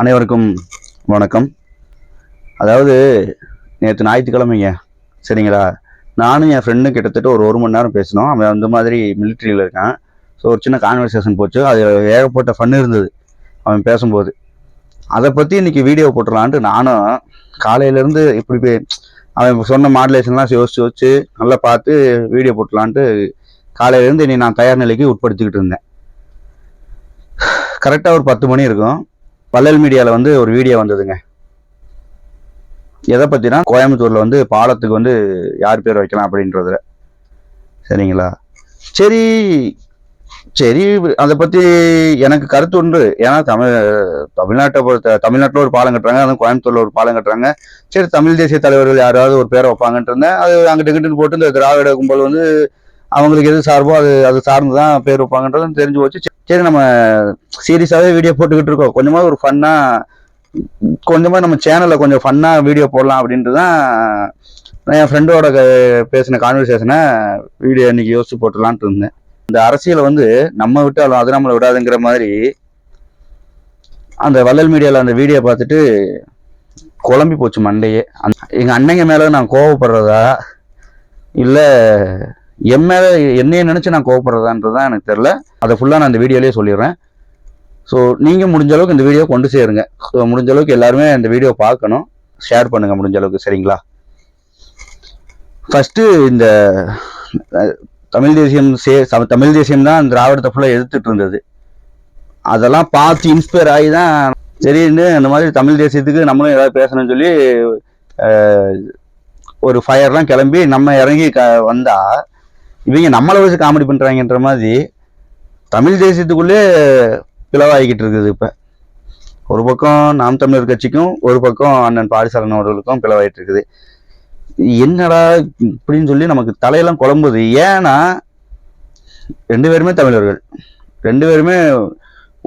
அனைவருக்கும் வணக்கம். அதாவது நேற்று ஞாயிற்றுக்கிழமைங்க. சரிங்களா? நானும் என் ஃப்ரெண்டும் கிட்டத்தட்ட ஒரு ஒரு மணி நேரம் பேசினோம். அவன் அந்த மாதிரி மிலிட்ரியில் இருக்கான். ஸோ ஒரு சின்ன கான்வர்சேஷன் போச்சு. அது ஏகப்பட்ட ஃபன் இருந்தது அவன் பேசும்போது. அதை பற்றி இன்னைக்கு வீடியோ போட்டுடலான்ட்டு நானும் காலையிலேருந்து இப்படி போய் அவன் சொன்ன மாடுலேஷன்லாம் யோசிச்சு யோசிச்சு நல்லா பார்த்து வீடியோ போட்டுடலான்ட்டு காலையிலேருந்து இனி நான் தயார் நிலைக்கு உட்படுத்திக்கிட்டு இருந்தேன். கரெக்டாக ஒரு பத்து மணி இருக்கும். பல்லல் மீடியாவில் வந்து ஒரு வீடியோ வந்ததுங்க. எதை பற்றினா கோயம்புத்தூரில் வந்து பாலத்துக்கு வந்து யார் பேர் வைக்கலாம் அப்படின்றதுல. சரிங்களா? சரி சரி அதை பற்றி எனக்கு கருத்து உண்டு. ஏன்னா தமிழ் தமிழ்நாட்டை பொறுத்த தமிழ்நாட்டில் ஒரு பாலம் கட்டுறாங்க அதுவும் கோயம்புத்தூரில் ஒரு பாலம் கட்டுறாங்க. சரி தமிழ் தேசிய தலைவர்கள் யாராவது ஒரு பேரை வைப்பாங்கன்ட்டு இருந்தேன் அது அங்கிட்டு இங்கிட்டு போட்டு இந்த திராவிட கும்பல் வந்து அவங்களுக்கு எது சார்போ அது அது சார்ந்து தான் பேர் வைப்பாங்கன்றது தெரிஞ்சு வச்சு சரி நம்ம சீரியஸாகவே வீடியோ போட்டுக்கிட்டு இருக்கோம். கொஞ்சமாக ஒரு ஃபன்னாக கொஞ்சமாக நம்ம சேனலில் கொஞ்சம் ஃபன்னாக வீடியோ போடலாம் அப்படின்ட்டு தான் நான் என் ஃப்ரெண்டோட பேசின கான்வர்சேஷனை வீடியோ இன்னைக்கு யோசிச்சு போட்டுடலான்ட்டு இருந்தேன். இந்த அரசியலை வந்து நம்ம விட்டாலும் அது நம்மளை விடாதுங்கிற மாதிரி அந்த வள்ளல் மீடியாவில் அந்த வீடியோ பார்த்துட்டு குழம்பி போச்சு மண்டையே. அந் எங்கள் அண்ணங்க மேலே நான் கோவப்படுறதா? இல்லை என் மேல என்னைய நினைச்சு நான் கோவப்படுறதான்றது தான் எனக்கு தெரில அதை ஃபுல்லாக நான் அந்த வீடியோலேயே சொல்லிடுறேன். ஸோ நீங்கள் முடிஞ்ச அளவுக்கு இந்த வீடியோ கொண்டு சேருங்க. முடிஞ்ச அளவுக்கு எல்லாருமே இந்த வீடியோ பார்க்கணும். ஷேர் பண்ணுங்க முடிஞ்ச அளவுக்கு சரிங்களா? ஃபஸ்ட்டு இந்த தமிழ் தேசியம் சே தமிழ் தேசியம் தான் திராவிடத்தை ஃபுல்லாக எதிர்த்துட்டு இருந்தது. அதெல்லாம் பார்த்து இன்ஸ்பயர் ஆகி தான் சரின்னு அந்த மாதிரி தமிழ் தேசியத்துக்கு நம்மளும் ஏதாவது பேசணும்னு சொல்லி ஒரு ஃபயர்லாம் கிளம்பி நம்ம இறங்கி க வந்தால் இவங்க நம்மளை வச்சு காமெடி பண்ணுறாங்கன்ற மாதிரி தமிழ் தேசியத்துக்குள்ளே பிளவாகிக்கிட்டு இருக்குது இப்போ. ஒரு பக்கம் நாம் தமிழர் கட்சிக்கும் ஒரு பக்கம் அண்ணன் பாரிசாலன் அவர்களுக்கும் பிளவாயிட்டு இருக்குது. என்னடா இப்படின்னு சொல்லி நமக்கு தலையெல்லாம் குழம்புது. ஏன்னா ரெண்டு பேருமே தமிழர்கள். ரெண்டு பேருமே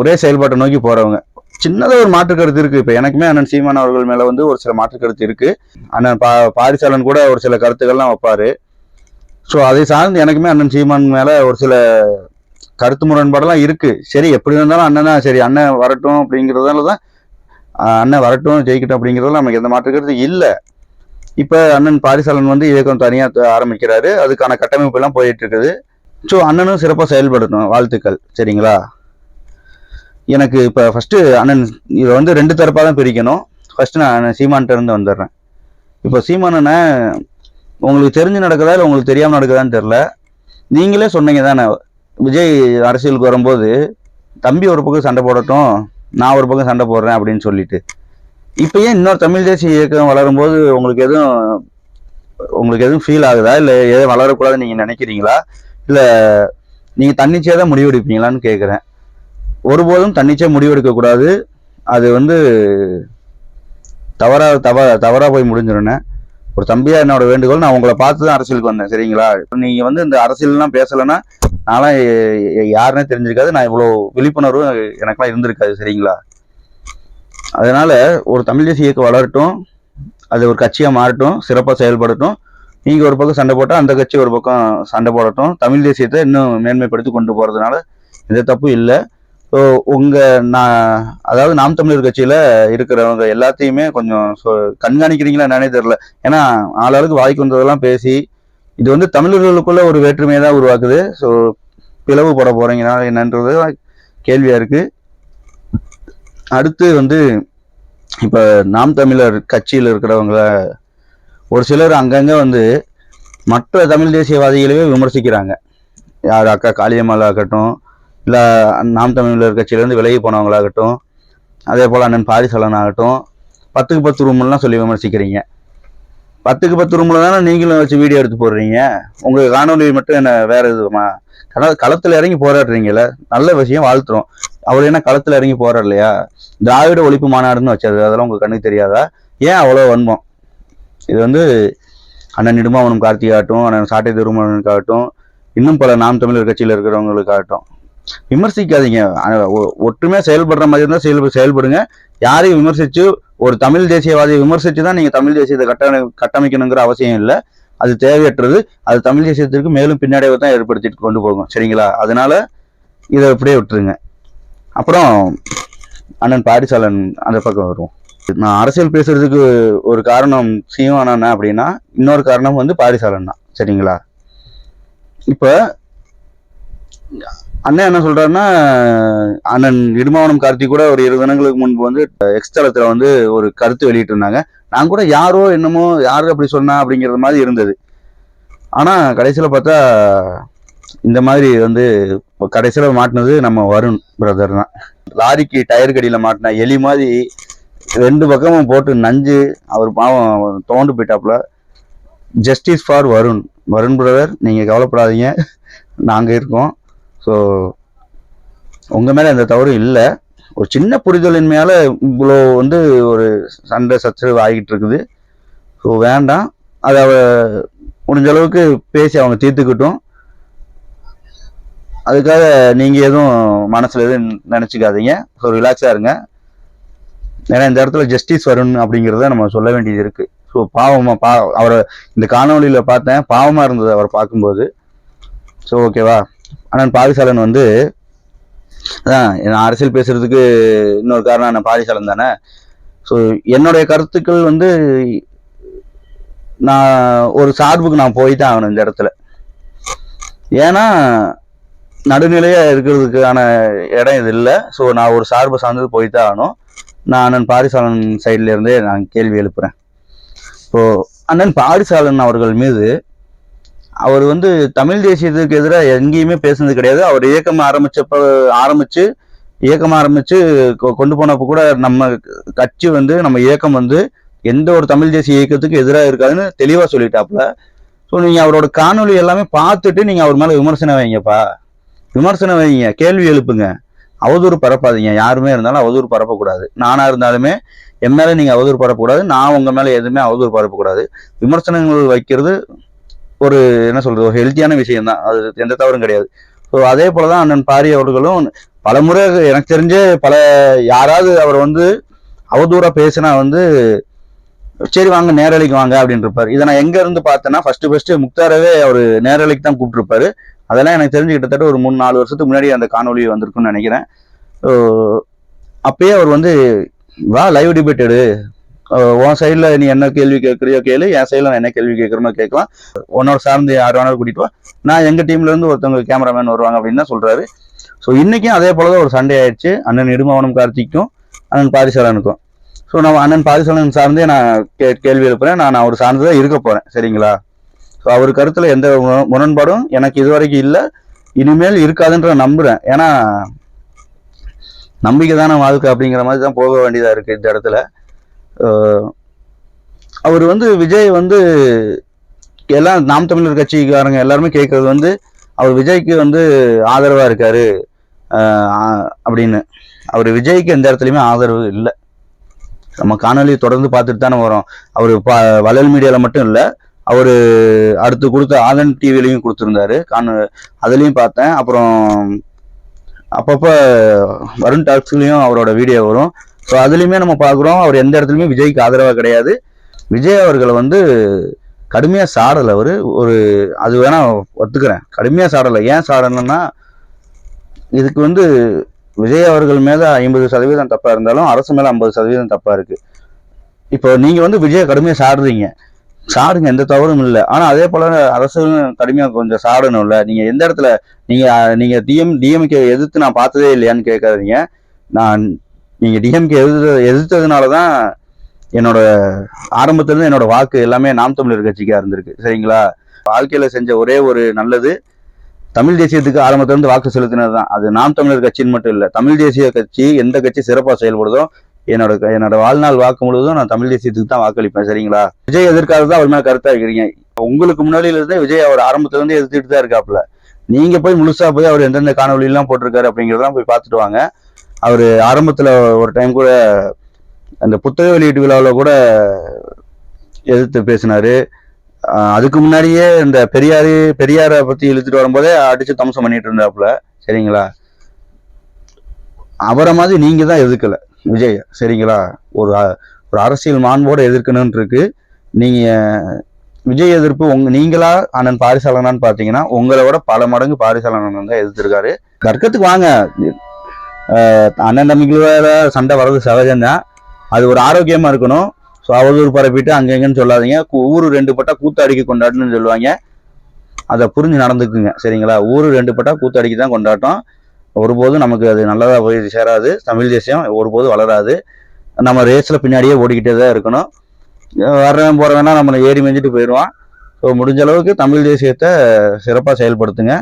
ஒரே செயல்பாட்டை நோக்கி போகிறவங்க சின்னதாக ஒரு மாற்று கருத்து இருக்குது இப்போ எனக்குமே அண்ணன் சீமான் அவர்கள் மேலே வந்து ஒரு சில மாற்று கருத்து இருக்குது அண்ணன் பா பாரிசாலன் கூட ஒரு சில கருத்துக்கள்லாம் வைப்பார். ஸோ அதை சார்ந்து எனக்குமே அண்ணன் சீமான் மேலே ஒரு சில கருத்து முரண்பாடெல்லாம் இருக்குது சரி எப்படி இருந்தாலும் அண்ணனா சரி அண்ணன் வரட்டும் அப்படிங்கிறதால தான் அண்ணன் வரட்டும் ஜெயிக்கட்டும் அப்படிங்கிறதுல நமக்கு எந்த மாற்று கருத்து இல்லை. இப்போ அண்ணன் பாரிசாலன் வந்து இயக்கம் தனியாக ஆரம்பிக்கிறாரு. அதுக்கான கட்டமைப்பு எல்லாம் போயிட்டு இருக்குது ஸோ அண்ணனும் சிறப்பாக செயல்படணும் வாழ்த்துக்கள். சரிங்களா? எனக்கு இப்போ ஃபஸ்ட்டு அண்ணன் இதை வந்து ரெண்டு தரப்பாக தான் பிரிக்கணும். ஃபஸ்ட்டு நான் சீமான்கிட்ட இருந்து வந்துடுறேன் இப்போ சீமானண்ணே உங்களுக்கு தெரிஞ்சு நடக்குதா இல்லை உங்களுக்கு தெரியாமல் நடக்குதான்னு தெரில நீங்களே சொன்னீங்க தானே. விஜய் அரசியலுக்கு வரும்போது தம்பி ஒரு பக்கம் சண்டை போடட்டும் நான் ஒரு பக்கம் சண்டை போடுறேன் அப்படின்னு சொல்லிட்டு. இப்போ ஏன் இன்னொரு தமிழ் தேசிய இயக்கம் வளரும்போது உங்களுக்கு எதுவும் உங்களுக்கு எதுவும் ஃபீல் ஆகுதா? இல்லை எதுவும் வளரக்கூடாதுன்னு நீங்கள் நினைக்கிறீங்களா? இல்லை நீங்கள் தன்னிச்சையாக தான் முடிவெடுப்பீங்களான்னு கேட்குறேன் ஒருபோதும் தன்னிச்சையாக முடிவெடுக்கக்கூடாது. அது வந்து தவறாக தவ தவறாக போய் முடிஞ்சிருண்ணே ஒரு தம்பியா என்னோட வேண்டுகோள் நான் உங்களை பார்த்து தான் அரசியலுக்கு வந்தேன் சரிங்களா? நீங்க வந்து இந்த அரசியல்லாம் பேசலைன்னா நான்லாம் யாருன்னே தெரிஞ்சிருக்காது. நான் இவ்வளோ விழிப்புணர்வு எனக்கெல்லாம் இருந்திருக்காது சரிங்களா? அதனால ஒரு தமிழ் தேசிய இயக்கம் வளரட்டும் அது ஒரு கட்சியாக மாறட்டும் சிறப்பாக செயல்படட்டும். நீங்கள் ஒரு பக்கம் சண்டை போட்டால் அந்த கட்சி ஒரு பக்கம் சண்டை போடட்டும். தமிழ் தேசியத்தை இன்னும் மேன்மைப்படுத்தி கொண்டு போகிறதுனால எந்த தப்பும் இல்லை. ஸோ உங்க நான் அதாவது நாம் தமிழர் கட்சியில இருக்கிறவங்க எல்லாத்தையுமே கொஞ்சம் கண்காணிக்கிறீங்களா என்னன்னே தெரியல. ஏன்னா ஆளாளுக்கு வாய்க்கு வந்ததெல்லாம் பேசி இது வந்து தமிழர்களுக்குள்ள ஒரு வேற்றுமையை தான் உருவாக்குது. ஸோ பிளவு போட போறீங்கன்னா என்னன்றது கேள்வியா இருக்கு. அடுத்து வந்து இப்ப நாம் தமிழர் கட்சியில் இருக்கிறவங்கள ஒரு சிலர் அங்கங்க வந்து மற்ற தமிழ் தேசியவாதிகளையே விமர்சிக்கிறாங்க. யார் அக்கா காளியம்மாள் ஆகட்டும் இல்லை நாம் தமிழர் கட்சியிலேருந்து விலகி போனவங்களாகட்டும் அதே போல் அண்ணன் பாரிசலன் ஆகட்டும் பத்துக்கு பத்து ரூம்லாம் சொல்லி விமர்சிக்கிறீங்க. பத்துக்கு பத்து ரூமில் தானே நீங்களும் வச்சு வீடியோ எடுத்து போடுறீங்க? உங்கள் காணொலி மட்டும் என்ன வேறு இதுமா கள களத்தில் இறங்கி போராடுறீங்கள நல்ல விஷயம் வாழ்த்துறோம். அவர் என்ன களத்தில் இறங்கி போராடலையா? திராவிட ஒழிப்பு மாநாடுன்னு வச்சது அதெல்லாம் உங்களுக்கு கண்ணுக்கு தெரியாதா? ஏன் அவ்வளோ வன்மம்? இது வந்து அண்ணன் நெடுமாவனம் கார்த்திகாகட்டும் அண்ணன் சாட்டை திருமணனுக்காகட்டும் இன்னும் பல நாம் தமிழர் கட்சியில் இருக்கிறவங்களுக்காகட்டும். விமர்சிக்காதீங்க. அஹ் ஒ- செயல்படுற மாதிரி இருந்தால் செயல் செயல்படுங்க. யாரையும் விமர்சித்து ஒரு தமிழ் தேசியவாதியை விமர்சித்து தான் நீங்கள் தமிழ் தேசியத்தை கட்ட கட்டமைக்கணுங்கிற அவசியம் இல்லை. அது தேவையற்றது. அது தமிழ் தேசியத்திற்கு மேலும் பின்னடைவை தான் ஏற்படுத்திட்டு கொண்டு போகும். சரிங்களா? அதனால இதை இப்படியே விட்டுருங்க. அப்புறம் அண்ணன் பாரிசாலன் அந்த பக்கம் வருவோம். நான் அரசியல் பேசுறதுக்கு ஒரு காரணம் சீமானண்ணா அப்படின்னா இன்னொரு காரணம் வந்து பாரிசாலன் தான். சரிங்களா? இப்போ அண்ணன் என்ன சொல்றாருன்னா அண்ணன் இடுமாவனம் கார்த்திக் கூட ஒரு இரு தினங்களுக்கு முன்பு வந்து எக்ஸ்தலத்துல வந்து ஒரு கருத்து வெளியிட்டு இருந்தாங்க நான் கூட யாரோ என்னமோ யாரு அப்படி சொன்னா அப்படிங்கிறது மாதிரி இருந்தது. ஆனா கடைசியில பார்த்தா இந்த மாதிரி வந்து கடைசியில மாட்டினது நம்ம வருண் பிரதர் தான். லாரிக்கு டயர் கடியில மாட்டின எலி மாதிரி ரெண்டு பக்கமும் போட்டு நஞ்சு அவர் பாவம் தோண்டு போயிட்டாப்புல. Justice for Varun. Varun brother நீங்க கவலைப்படாதீங்க. நாங்க இருக்கோம். ஸோ உங்கள் மேலே எந்த தவறும் இல்லை. ஒரு சின்ன புரிதலின்மையால் இவ்வளோ வந்து ஒரு சண்டை சச்சரவு ஆகிட்டு இருக்குது ஸோ வேண்டாம். அதை அவ முடிஞ்ச அளவுக்கு பேசி அவங்க தீர்த்துக்கிட்டும். அதுக்காக நீங்கள் எதுவும் மனசில் எதுவும் நினச்சிக்காதீங்க. ஸோ ரிலாக்ஸாக இருங்க. ஏன்னா இந்த இடத்துல ஜஸ்டிஸ் வரும்னு அப்படிங்கிறத நம்ம சொல்ல வேண்டியது இருக்குது ஸோ பாவமாக பா அவரை இந்த காணொலியில் பார்த்தேன். பாவமாக இருந்தது அவரை பார்க்கும்போது. ஸோ ஓகேவா அண்ணன் பாரிசாலன் வந்து அதான் நான் அரசியல் பேசுறதுக்கு இன்னொரு காரணம் அண்ணன் பாரிசாலன் தானே. ஸோ என்னுடைய கருத்துக்கள் வந்து நான் ஒரு சார்புக்கு நான் போய் தான் ஆகணும் இந்த இடத்துல. ஏன்னா நடுநிலையாக இருக்கிறதுக்கான இடம் இது இல்லை. ஸோ நான் ஒரு சார்பை சார்ந்தது போய் தான் ஆகணும். நான் அண்ணன் பாரிசாலன் சைட்லேருந்தே நான் கேள்வி எழுப்புறேன். ஸோ அண்ணன் பாரிசாலன் அவர்கள் மீது அவர் வந்து தமிழ் தேசியத்துக்கு எதிராக எங்கேயுமே பேசுனது கிடையாது. அவர் இயக்கம் ஆரம்பிச்சப்ப ஆரம்பிச்சு இயக்கம் ஆரம்பிச்சு கொ- கொண்டு போனப்ப கூட நம்ம கட்சி வந்து நம்ம இயக்கம் வந்து எந்த ஒரு தமிழ் தேசிய இயக்கத்துக்கு எதிராக இருக்காதுன்னு தெளிவாக சொல்லிட்டாப்ல ஸோ நீங்கள் அவரோட காணொலி எல்லாமே பார்த்துட்டு நீங்கள் அவர் மேலே விமர்சனம் வைங்கப்பா. விமர்சனம் வைங்க. கேள்வி எழுப்புங்க. அவதூறு பரப்பாதீங்க. யாருமே இருந்தாலும் அவதூறு பரப்பக்கூடாது. நானா இருந்தாலுமே என் மேலே நீங்கள் அவதூறு பரப்பக்கூடாது. நான் உங்கள் மேலே எதுவுமே அவதூறு பரப்பக்கூடாது. விமர்சனங்கள் வைக்கிறது ஒரு என்ன சொல்றது ஒரு ஹெல்த்தியான விஷயம் தான் அது எந்த தவறும் கிடையாது. ஸோ அதே போலதான் அண்ணன் பாரி அவர்களும் பல முறை எனக்கு தெரிஞ்ச பல யாராவது அவர் வந்து அவதூறா பேசினா வந்து சரி வாங்க நேரலைக்கு வாங்க அப்படின்னு இருப்பாரு இதை நான் எங்க இருந்து பார்த்தேன்னா ஃபர்ஸ்ட் ஃபர்ஸ்ட் முக்தாரவே அவர் நேரலைக்கு தான் கூப்பிட்டுருப்பாரு. அதெல்லாம் எனக்கு தெரிஞ்சு கிட்டத்தட்ட ஒரு மூணு நாலு வருஷத்துக்கு முன்னாடி அந்த காணொலி வந்திருக்குன்னு நினைக்கிறேன். அப்பயே அவர் வந்து வா லைவ் டிபேட்டடு உன் சைடில் நீ என்ன கேள்வி கேட்குறியோ கேளு. என் சைடில் நான் என்ன கேள்வி கேட்குறனோ கேட்கலாம். உன்னோட சார்ந்து யார் வேணாலும் கூட்டிட்டு வா. நான் எங்கள் டீம்லேருந்து ஒருத்தவங்க கேமராமேன் வருவாங்க அப்படின்னு தான் சொல்கிறாரு ஸோ இன்றைக்கும் அதே போலதான் ஒரு சண்டே ஆயிடுச்சு. அண்ணன் இடுமாவனம் கார்த்திக்கும் அண்ணன் பாரிசாலனுக்கும். ஸோ நான் அண்ணன் பாரிசாலன் சார்ந்தே நான் கே கேள்வி எழுப்புறேன். நான் அவர் சார்ந்து தான் இருக்க போகிறேன் சரிங்களா? ஸோ அவர் கருத்தில் எந்த முரண்பாடும் எனக்கு இது வரைக்கும் இல்லை. இனிமேல் இருக்காதுன்ற நம்புகிறேன் ஏன்னா நம்பிக்கை தானே வாழ்க்கை அப்படிங்கிற மாதிரி தான் போக வேண்டியதாக இருக்குது இந்த இடத்துல. அவர் வந்து விஜய் வந்து எல்லாம் நாம் தமிழர் கட்சிக்காரங்க எல்லாருமே கேட்கறது வந்து அவர் விஜய்க்கு வந்து ஆதரவா இருக்காரு அப்படின்னு. அவர் விஜய்க்கு எந்த இடத்துலையுமே ஆதரவு இல்லை. நம்ம காணொலி தொடர்ந்து பார்த்துட்டு தானே வரோம். அவர் பா வளல் மீடியாவில் மட்டும் இல்லை அவர் அடுத்து கொடுத்த ஆதன் டிவிலையும் கொடுத்துருந்தாரு. காண அதுலேயும் பார்த்தேன். அப்புறம் அப்பப்போ வருண் டாக்ஸ்லையும் அவரோட வீடியோ வரும். ஸோ அதுலேயுமே நம்ம பார்க்குறோம் அவர் எந்த இடத்துலையுமே விஜய்க்கு ஆதரவாக கிடையாது. விஜய் அவர்களை வந்து கடுமையாக சாடலை அவர். ஒரு அது வேணால் ஒத்துக்கிறேன். கடுமையாக சாடலை. ஏன் சாடலைன்னா இதுக்கு வந்து விஜய் அவர்கள் மேலே ஐம்பது சதவீதம் தப்பாக இருந்தாலும் அரசு மேலே ஐம்பது சதவீதம் தப்பாக இருக்குது இப்போ நீங்கள் வந்து விஜய் கடுமையாக சாடுறீங்க. சாடுங்க எந்த தவறும் இல்லை. ஆனால் அதே போல் அரசு கடுமையாக கொஞ்சம் சாடணும்ல. நீங்கள் எந்த இடத்துல நீங்கள் நீங்கள் டிஎம் டிஎம்கே எதிர்த்து நான் பார்த்ததே இல்லையான்னு கேட்காதீங்க. நான் நீங்கள் டிஎம்கே எதிர்த்து எதிர்த்ததுனால தான் என்னோட ஆரம்பத்துலேருந்து என்னோட வாக்கு எல்லாமே நாம் தமிழர் கட்சிக்காக இருந்திருக்கு. சரிங்களா? வாழ்க்கையில் செஞ்ச ஒரே ஒரு நல்லது தமிழ் தேசியத்துக்கு ஆரம்பத்திலிருந்து வாக்கு செலுத்தினது தான் அது நாம் தமிழர் கட்சின்னு மட்டும் இல்லை தமிழ் தேசிய கட்சி எந்த கட்சி சிறப்பாக செயல்படுதோ என்னோட என்னோட வாழ்நாள் வாக்கு முழுவதும் நான் தமிழ் தேசியத்துக்கு தான் வாக்களிப்பேன். சரிங்களா? விஜய் எதிர்க்காக தான் அவர் மேலே கருத்தாக இருக்கிறீங்க. உங்களுக்கு முன்னாடியிலிருந்தே விஜய் அவர் ஆரம்பத்துலேருந்து எதிர்த்துட்டு தான் இருக்காப்புல. நீங்கள் போய் முழுசாக போய் அவர் எந்தெந்த காணொலியெல்லாம் போட்டிருக்காரு அப்படிங்கிறதெல்லாம் போய் பார்த்துட்டு வாங்க. அவர் ஆரம்பத்தில் ஒரு டைம் கூட அந்த புத்தக வெளியீட்டு விழாவில் கூட எதிர்த்து பேசினாரு. அதுக்கு முன்னாடியே இந்த பெரியாரு பெரியாரை பற்றி இழுத்துட்டு வரும்போதே அடிச்சு தம்சம் பண்ணிட்டு இருந்தாப்புல. சரிங்களா? அவரை மாதிரி நீங்கள் தான் எதிர்க்கலை. விஜய் சரிங்களா? ஒரு அ- ஒரு அரசியல் மாண்போடு எதிர்க்கணும்னு இருக்கு நீங்கள் விஜய் எதிர்ப்பு உங்க நீங்களா அண்ணன் பாரிசாலனான்னு பார்த்தீங்கன்னா உங்களை விட பல மடங்கு பாரிசாலனன் தான் எதிர்த்திருக்காரு. தர்க்கத்துக்கு வாங்க. அண்ணன் தம்பிக்குள்ள சண்டை வர்றது சகஜம்தான். அது ஒரு ஆரோக்கியமாக இருக்கணும். ஸோ அவதூறு பரப்பிட்டு அங்கங்கன்னு சொல்லாதீங்க. ஊர் ஊரு ரெண்டு பட்டா கூத்தாடிக்கு கொண்டாடணும்னு சொல்லுவாங்க. அதை புரிஞ்சு நடந்துக்குங்க சரிங்களா? ஊரு ரெண்டு பட்டா கூத்தாடிக்கு தான் கொண்டாட்டம். ஒருபோதும் நமக்கு அது நல்லதாக போய் சேராது. தமிழ் தேசியம் ஒருபோதும் வளராது. நம்ம ரேஸில் பின்னாடியே ஓடிக்கிட்டே தான் இருக்கணும். அஹ் வர்றவன் வேணால் நம்மளை ஏறி மேஞ்சிட்டு போயிடுவான். ஸோ முடிஞ்ச அளவுக்கு தமிழ் தேசியத்தை சிறப்பாக செயல்படுத்துங்க.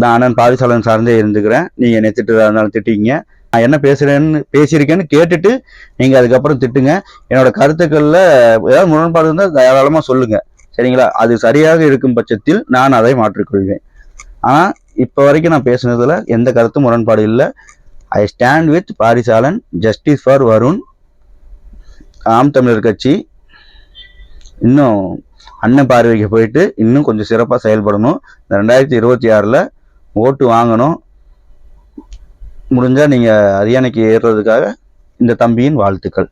நான் அண்ணன் பாரிசாலன் சார்ந்தே இருந்துக்கிறேன். நீங்கள் என்னை திட்டுறதா இருந்தாலும் திட்டிங்க நான் என்ன பேசுகிறேன்னு பேசியிருக்கேன்னு கேட்டுட்டு நீங்கள் அதுக்கப்புறம் திட்டுங்க. என்னோட கருத்துக்களில் ஏதாவது முரண்பாடு இருந்தால் தாராளமாக சொல்லுங்கள் சரிங்களா? அது சரியாக இருக்கும் பட்சத்தில் நான் அதை மாற்றிக்கொள்வேன். ஆனால் இப்போ வரைக்கும் நான் பேசுனதுல எந்த கருத்தும் முரண்பாடு இல்லை. I stand with Parisalan justice for Varun. ஆம் தமிழர் கட்சி. இன்னும் அண்ணன் பார்வைக்கு போயிட்டு இன்னும் கொஞ்சம் சிறப்பாக செயல்படணும். இந்த ரெண்டாயிரத்தி இருபத்தி ஆறில் ஓட்டு வாங்கணும். முடிஞ்சால் நீங்கள் அரியணைக்கு ஏறுறதுக்காக இந்த தம்பியின் வாழ்த்துக்கள்.